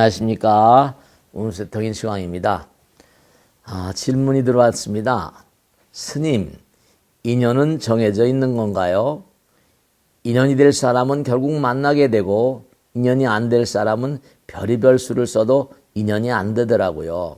안녕하십니까. 운세통인 시황입니다. 아, 질문이 들어왔습니다. 스님, 인연은 정해져 있는 건가요? 인연이 될 사람은 결국 만나게 되고, 인연이 안 될 사람은 별의별 수를 써도 인연이 안 되더라고요.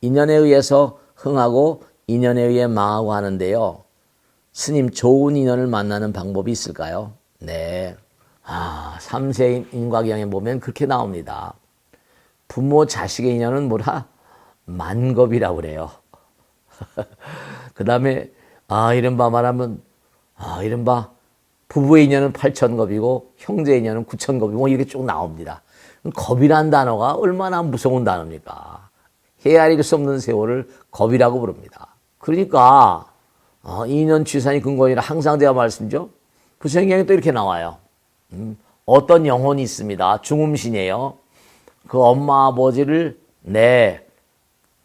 인연에 의해서 흥하고, 인연에 의해 망하고 하는데요. 스님, 좋은 인연을 만나는 방법이 있을까요? 네. 아, 삼세 인과경에 보면 그렇게 나옵니다. 부모 자식의 인연은 뭐라? 만겁이라고 그래요. 그 다음에, 아, 이른바 말하면, 아, 이른바 부부의 인연은 8천겁이고, 형제의 인연은 9천겁이고, 뭐 이렇게 쭉 나옵니다. 겁이란 단어가 얼마나 무서운 단어입니까? 헤아릴 수 없는 세월을 겁이라고 부릅니다. 그러니까, 어, 인연 취산이 근거이라 항상 제가 말씀죠. 부처경에 또 이렇게 나와요. 음, 어떤 영혼이 있습니다. 중음신이에요. 그 엄마 아버지를 내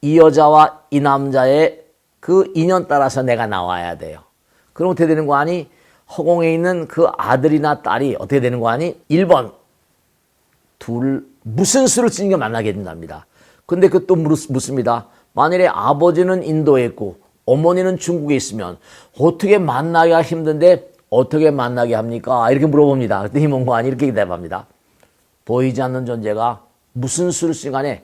이 여자와 이 남자의 그 인연 따라서 내가 나와야 돼요. 그럼 어떻게 되는 거 아니? 허공에 있는 그 아들이나 딸이 어떻게 되는 거 아니? 1번 둘 무슨 수를 쓰는 게 만나게 된답니다. 근데 그 또 묻습니다. 만일에 아버지는 인도에 있고 어머니는 중국에 있으면 어떻게 만나기가 힘든데 어떻게 만나게 합니까? 이렇게 물어봅니다. 그랬더니 뭔가 아니 이렇게 대답합니다. 보이지 않는 존재가 무슨 수를 쓰 간에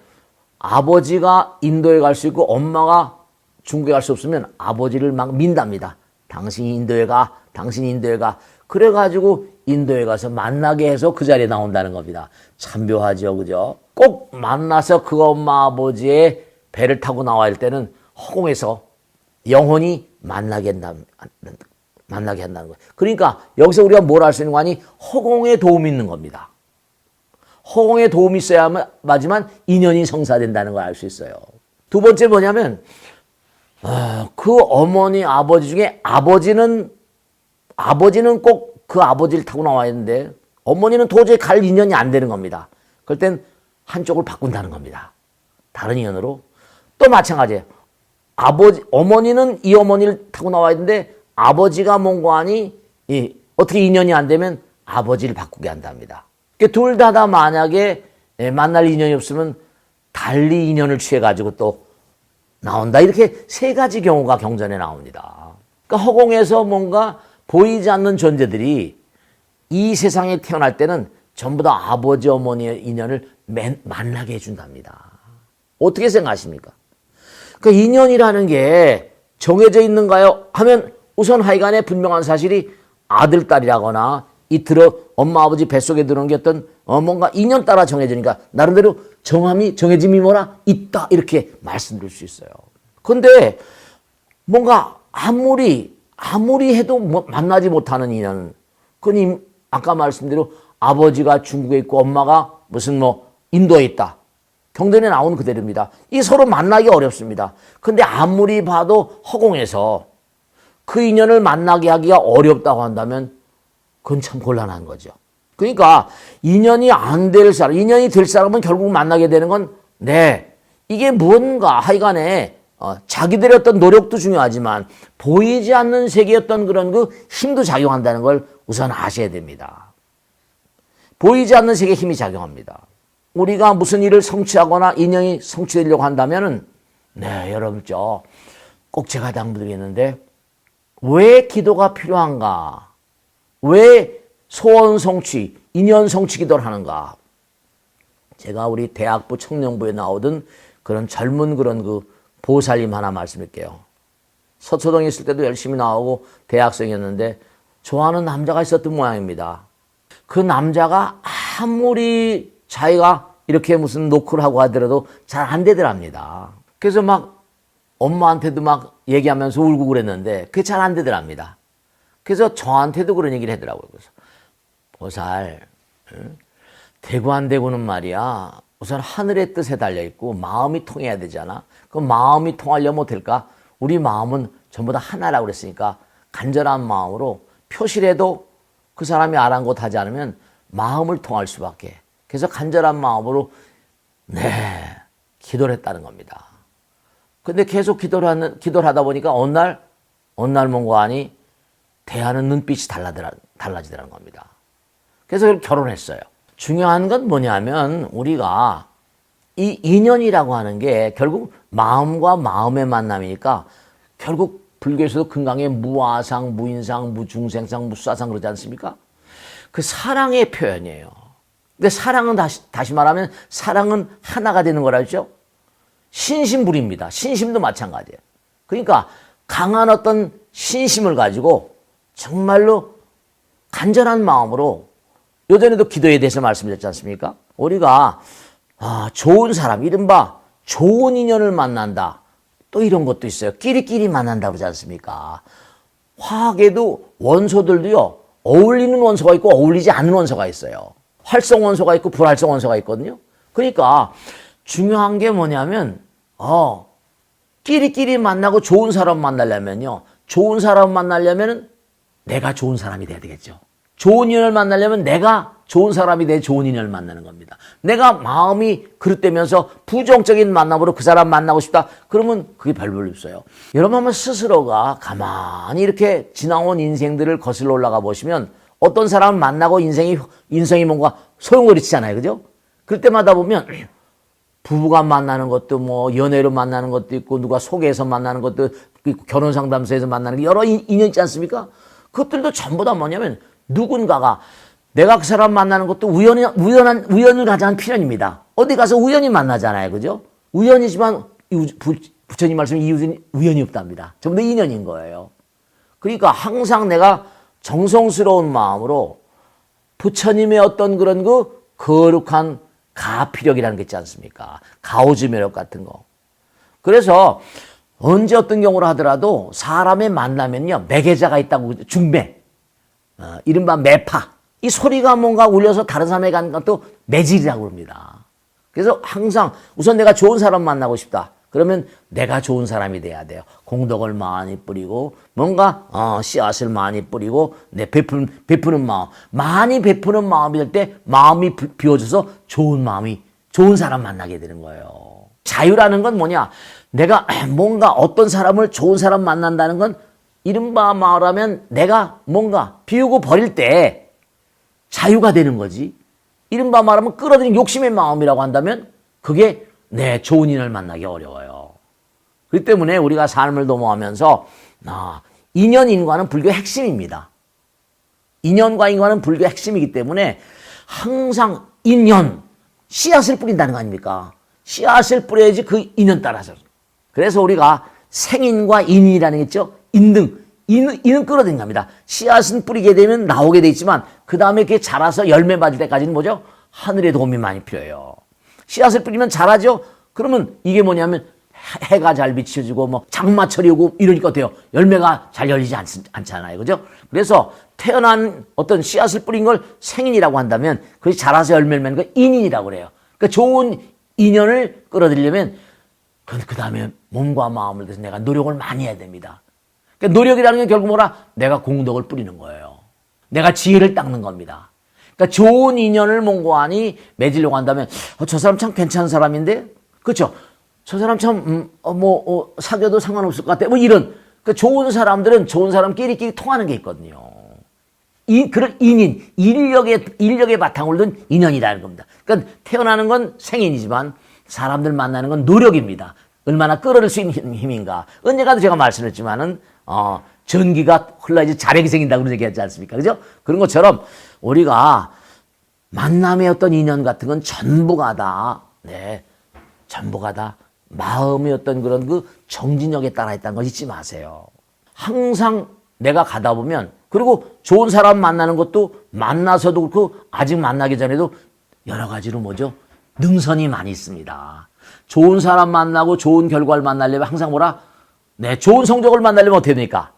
아버지가 인도에 갈 수 있고 엄마가 중국에 갈 수 없으면 아버지를 막 민답니다. 당신이 인도에 가, 당신이 인도에 가. 그래가지고 인도에 가서 만나게 해서 그 자리에 나온다는 겁니다. 참 묘하죠, 그죠? 꼭 만나서 그 엄마 아버지의 배를 타고 나와야 할 때는 허공에서 영혼이 만나게 한다는, 만나게 한다는 거예요. 그러니까 여기서 우리가 뭘 할 수 있는 거 아니? 허공에 도움이 있는 겁니다. 허공에 도움이 있어야지만 인연이 성사된다는 걸 알 수 있어요. 두 번째 뭐냐면 어, 그 어머니 아버지 중에 아버지는 아버지는 꼭 그 아버지를 타고 나와야 되는데 어머니는 도저히 갈 인연이 안 되는 겁니다. 그럴 땐 한쪽을 바꾼다는 겁니다. 다른 인연으로 또 마찬가지예요. 아버지 어머니는 이 어머니를 타고 나와야 되는데 아버지가 뭔가 하니 이, 어떻게 인연이 안 되면 아버지를 바꾸게 한답니다. 둘 다 다 만약에 예, 만날 인연이 없으면 달리 인연을 취해 가지고 또 나온다. 이렇게 세 가지 경우가 경전에 나옵니다. 그러니까 허공에서 뭔가 보이지 않는 존재들이 이 세상에 태어날 때는 전부 다 아버지 어머니의 인연을 맨, 만나게 해준답니다. 어떻게 생각하십니까? 그 인연이라는 게 정해져 있는가요? 하면 우선 하여간에 분명한 사실이 아들, 딸이라거나 이 들어 엄마, 아버지 뱃속에 들어온 게 어떤 어, 뭔가 인연 따라 정해지니까 나름대로 정함이, 정해짐이 뭐라? 있다. 이렇게 말씀드릴 수 있어요. 근데 뭔가 아무리, 아무리 해도 뭐 만나지 못하는 인연. 그니 아까 말씀대로 아버지가 중국에 있고 엄마가 무슨 뭐 인도에 있다. 경전에 나오는 그대로입니다. 이 서로 만나기 어렵습니다. 근데 아무리 봐도 허공에서 그 인연을 만나게 하기가 어렵다고 한다면 그건 참 곤란한 거죠. 그러니까 인연이 안 될 사람, 인연이 될 사람은 결국 만나게 되는 건 네, 이게 뭔가 하여간에 어, 자기들의 어떤 노력도 중요하지만 보이지 않는 어떤 그런 그 힘도 작용한다는 걸 우선 아셔야 됩니다. 보이지 않는 세계의 힘이 작용합니다. 우리가 무슨 일을 성취하거나 인연이 성취되려고 한다면은 네, 여러분죠. 꼭 제가 당부드리겠는데 왜 기도가 필요한가? 왜 소원 성취, 인연 성취 기도를 하는가? 제가 우리 대학부 청년부에 나오던 그런 젊은 그런 그 보살님 하나 말씀할게요. 서초동에 있을 때도 열심히 나오고 대학생이었는데 좋아하는 남자가 있었던 모양입니다. 그 남자가 아무리 자기가 이렇게 무슨 노크를 하고 하더라도 잘 안 되더랍니다. 그래서 막 엄마한테도 막 얘기하면서 울고 그랬는데 그게 잘 안 되더랍니다. 그래서 저한테도 그런 얘기를 하더라고요. 그래서 보살, 응? 되고 안 되고는 말이야. 우선 하늘의 뜻에 달려 있고 마음이 통해야 되잖아. 그 마음이 통하려면 어떨까? 우리 마음은 전부 다 하나라고 그랬으니까 간절한 마음으로 표실해도 그 사람이 아랑곳하지 않으면 마음을 통할 수밖에. 그래서 간절한 마음으로 네 기도를 했다는 겁니다. 근데 계속 기도를 하는 기도를 하다 보니까 어느 날 어느 날 뭔가 하니 대하는 눈빛이 달라더라, 달라지더라는 겁니다. 그래서 결혼했어요. 중요한 건 뭐냐면 우리가 이 인연이라고 하는 게 결국 마음과 마음의 만남이니까 결국 불교에서도 금강의 무아상, 무인상, 무중생상, 무수아상 그러지 않습니까? 그 사랑의 표현이에요. 근데 사랑은 다시, 다시 말하면 사랑은 하나가 되는 거라죠. 신심불입니다. 신심도 마찬가지예요. 그러니까 강한 어떤 신심을 가지고 정말로 간절한 마음으로 요전에도 기도에 대해서 말씀드렸지 않습니까? 우리가 아, 좋은 사람, 이른바 좋은 인연을 만난다. 또 이런 것도 있어요. 끼리끼리 만난다 그러지 않습니까? 화학에도 원소들도요, 어울리는 원소가 있고 어울리지 않는 원소가 있어요. 활성 원소가 있고 불활성 원소가 있거든요. 그러니까 중요한 게 뭐냐면, 어, 끼리끼리 만나고 좋은 사람 만나려면요. 좋은 사람 만나려면 내가 좋은 사람이 돼야 되겠죠. 좋은 인연을 만나려면 내가 좋은 사람이 돼 좋은 인연을 만나는 겁니다. 내가 마음이 그릇되면서 부정적인 만남으로 그 사람 만나고 싶다. 그러면 그게 별별 없어요. 여러분 한번 스스로가 가만히 이렇게 지나온 인생들을 거슬러 올라가 보시면 어떤 사람을 만나고 인생이 인생이 뭔가 소용돌이치잖아요. 그죠? 그럴 때마다 보면 부부가 만나는 것도 뭐 연애로 만나는 것도 있고 누가 소개해서 만나는 것도 결혼 상담소에서 만나는 게 여러 인- 인연 있지 않습니까? 그것들도 전부 다 뭐냐면 누군가가 내가 그 사람 만나는 것도 우연히 우연한 우연을 가장한 필연입니다. 어디 가서 우연히 만나잖아요, 그죠? 우연이지만 부처님 말씀 이웃은 우연이 없답니다. 전부 다 인연인 거예요. 그러니까 항상 내가 정성스러운 마음으로 부처님의 어떤 그런 그 거룩한 가피력이라는 게 있지 않습니까? 가오즈 매력 같은 거. 그래서 언제 어떤 경우로 하더라도 사람의 만나면요 매개자가 있다고 중매, 어, 이른바 매파. 이 소리가 뭔가 울려서 다른 사람에게 가는 것도 매질이라고 합니다. 그래서 항상 우선 내가 좋은 사람 만나고 싶다. 그러면 내가 좋은 사람이 돼야 돼요. 공덕을 많이 뿌리고 뭔가 어, 씨앗을 많이 뿌리고 내 베푸는 베푸는 마음 많이 베푸는 마음이 될 때 마음이 비- 비워져서 좋은 마음이 좋은 사람 만나게 되는 거예요. 자유라는 건 뭐냐? 내가 뭔가 어떤 사람을 좋은 사람 만난다는 건 이른바 말하면 내가 뭔가 비우고 버릴 때 자유가 되는 거지. 이른바 말하면 끌어들인 욕심의 마음이라고 한다면 그게 내 좋은 인을 만나기 어려워요. 그렇기 때문에 우리가 삶을 도모하면서 아, 인연 인과는 불교의 핵심입니다. 인연과 인과는 불교의 핵심이기 때문에 항상 인연 씨앗을 뿌린다는 거 아닙니까? 씨앗을 뿌려야지 그 인연 따라서. 그래서 우리가 생인과 인이라는 게 있죠. 인등 인, 인은 끌어들인 겁니다. 씨앗은 뿌리게 되면 나오게 돼 있지만 그 다음에 그게 자라서 열매 맞을 때까지는 뭐죠? 하늘의 도움이 많이 필요해요. 씨앗을 뿌리면 자라죠? 그러면 이게 뭐냐면 해- 해가 잘 비춰지고 뭐 장마철이 오고 이러니까 어때요? 열매가 잘 열리지 않, 않잖아요. 그죠? 그래서 태어난 어떤 씨앗을 뿌린 걸 생인이라고 한다면 그것이 자라서 열매를 맺는 걸 인인이라고 그래요. 그러니까 좋은 인연을 끌어들이려면 그 다음에 몸과 마음을 들여서 내가 노력을 많이 해야 됩니다. 그러니까 노력이라는 게 결국 뭐라? 내가 공덕을 뿌리는 거예요. 내가 지혜를 닦는 겁니다. 그러니까 좋은 인연을 몽고하니 맺으려고 한다면 어, 저 사람 참 괜찮은 사람인데 그렇죠? 저 사람 참 음, 어, 뭐 어, 사귀어도 상관없을 것 같아. 뭐 이런 그 좋은 사람들은 좋은 사람끼리끼리 통하는 게 있거든요. 이 그런 인인 인력의 인력의 바탕을 둔 인연이라는 겁니다. 그러니까 태어나는 건 생인이지만 사람들 만나는 건 노력입니다. 얼마나 끌어낼 수 있는 힘- 힘인가. 언제가도 제가 말씀했지만은 어, 전기가 흘러야지 자력이 생긴다고 그런 얘기 하지 않습니까? 그죠? 그런 것처럼 우리가 만남의 어떤 인연 같은 건 전부가 다, 네, 전부가 다 마음의 어떤 그런 그 정진력에 따라 있다는 거 잊지 마세요. 항상 내가 가다 보면, 그리고 좋은 사람 만나는 것도 만나서도 그렇고, 아직 만나기 전에도 여러 가지로 뭐죠? 능선이 많이 있습니다. 좋은 사람 만나고 좋은 결과를 만나려면 항상 뭐라? 네, 좋은 성적을 만나려면 어떻게 됩니까?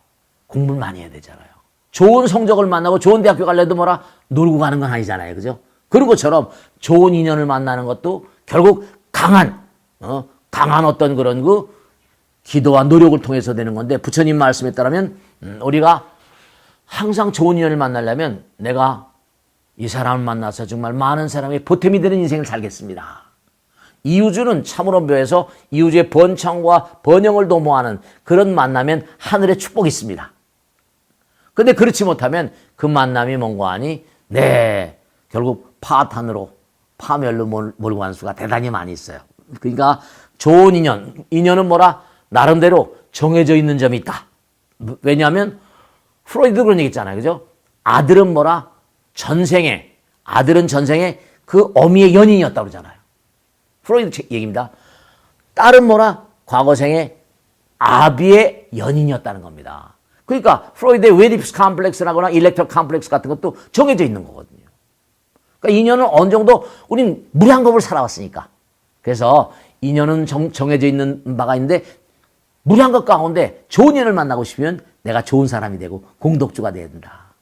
공부를 많이 해야 되잖아요. 좋은 성적을 만나고 좋은 대학교 가려도 뭐라 놀고 가는 건 아니잖아요. 그죠? 그런 것처럼 좋은 인연을 만나는 것도 결국 강한, 어, 강한 어떤 그런 그 기도와 노력을 통해서 되는 건데 부처님 말씀에 따르면 음, 우리가 항상 좋은 인연을 만나려면 내가 이 사람을 만나서 정말 많은 사람의 보탬이 되는 인생을 살겠습니다. 이우주는 참으로 묘해서 이우주의 번창과 번영을 도모하는 그런 만나면 하늘의 축복이 있습니다. 근데 그렇지 못하면 그 만남이 뭔고 하니 네 결국 파탄으로 파멸로 몰- 몰고 가는 수가 대단히 많이 있어요. 그러니까 좋은 인연. 인연은 뭐라? 나름대로 정해져 있는 점이 있다. 왜냐하면 프로이드도 그런 얘기 있잖아요. 그죠? 아들은 뭐라? 전생에, 아들은 전생에 그 어미의 연인이었다고 그러잖아요. 프로이드 책- 얘기입니다. 딸은 뭐라? 과거생에 아비의 연인이었다는 겁니다. 그러니까 프로이드의 웨디프스 컴플렉스라거나 일렉트럴 컴플렉스 같은 것도 정해져 있는 거거든요. 그러니까 인연은 어느 정도 우린 법을 살아왔으니까. 그래서 인연은 정, 정해져 있는 바가 있는데 무리한 것 가운데 좋은 인연을 만나고 싶으면 내가 좋은 사람이 되고 공덕주가 돼야 된다.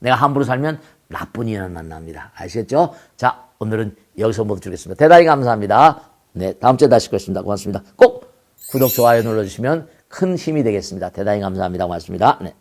내가 함부로 살면 나쁜 인연을 만납니다. 아시겠죠? 자, 오늘은 여기서 모두 주겠습니다. 대단히 감사합니다. 네, 다음 주에 다시 뵙겠습니다. 고맙습니다. 꼭 구독, 좋아요 눌러주시면 큰 힘이 되겠습니다. 대단히 감사합니다. 고맙습니다. 네.